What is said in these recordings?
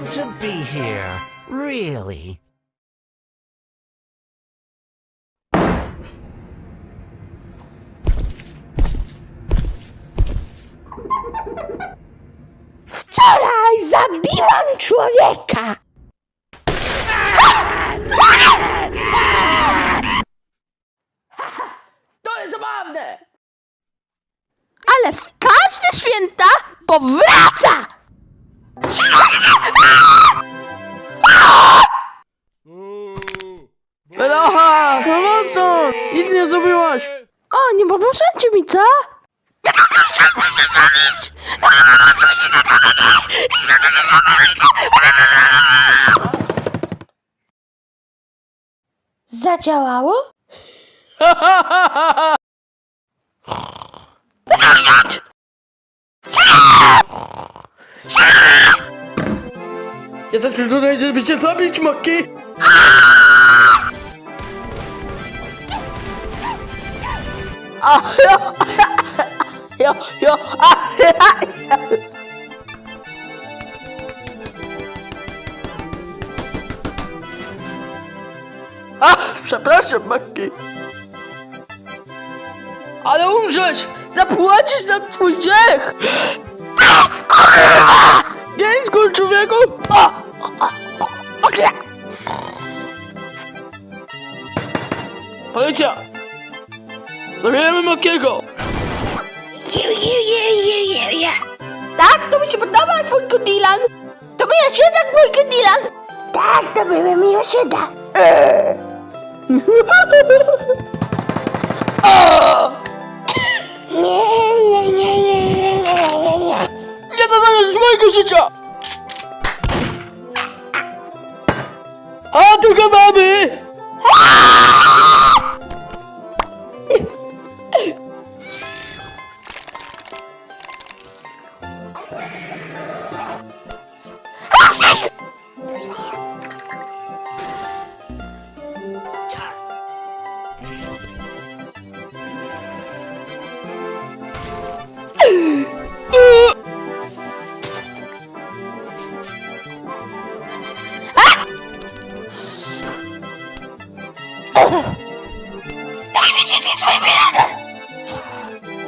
thrilled to be here. Really. Wczoraj zabiłam człowieka! To jest zabawne! Ale w każde święta powraca! Nic nie zrobiłaś! O, nie pomożecie mi, co? Zadziałało? Jesteśmy tutaj, żeby cię zabić, Maki! Jo, jo, A, przepraszam, Maki. Ale umrzeć! Zapłacisz za twój grzech! Skór człowieku! O! Policja! Zabijemy Makiego! Tak, to mi się podoba, twój Dylan! To moja święta, mój Dylan! Tak, to były miłe święta! Nie, nie, nie, nie, nie, nie, nie, nie. Nie zabraniasz mojego życia! A tu go mamy!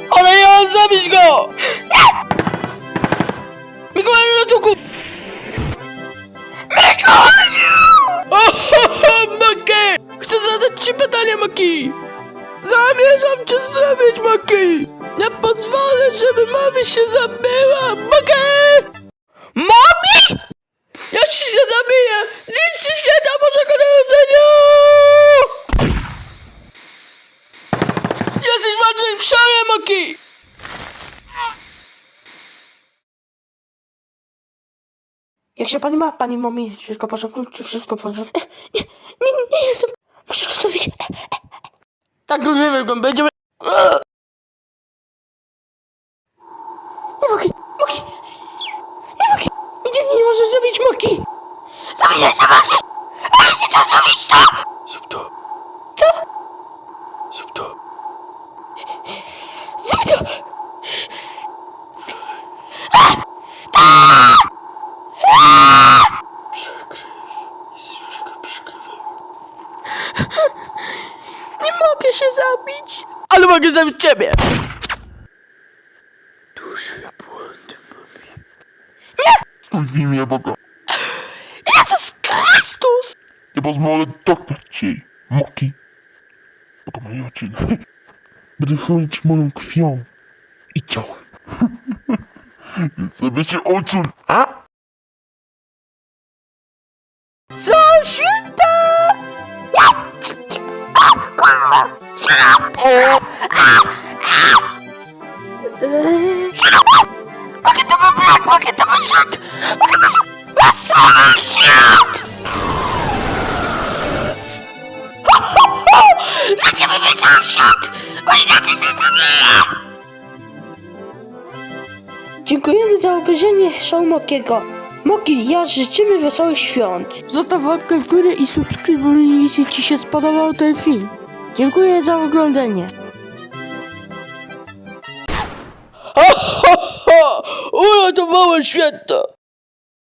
Ale ja mam zabić go! Mikołaju ratunku! Mikołaju! Maki! Chcę zadać ci pytanie, Maki! Zamierzam cię zabić, Maki! Nie pozwolę, żeby mami się zabiła! W szale, Maki! Jak się pani ma, pani mami? Wszystko w porządku? Czy wszystko w porządku? Nie, nie, nie jestem. Muszę to zrobić. Tak to nie wiem, będziemy... Nie mogę, Moki! Nie mogę! Nigdzie mnie nie możesz zrobić, Moki! Zabijaj się, Moki! Ale się to zrobić, to! Zrób to. Co? Zrób to. Zrób to! Przekryw. Jesteś przekrywem. Nie mogę się zabić. Zabić ciebie. Duży błąd, mami. Stój w imię Boga. Jezus Chrystus! Nie pozwolę dotknąć ci, moki. Bo to moje rodziny. Będę chronić moją krwią i ciałem. Więc sobie się odsuń. A? Są święta! Ja! Świat! Bo inaczej się zabiję! Dziękujemy za obejrzenie show Mokiego. Moki, ja życzymy wesołych świąt. Zostaw łapkę w górę i subskrybuj, jeśli Ci się spodobał ten film. Dziękuję za oglądanie. Ho, ho, ho! Uratowałem święta!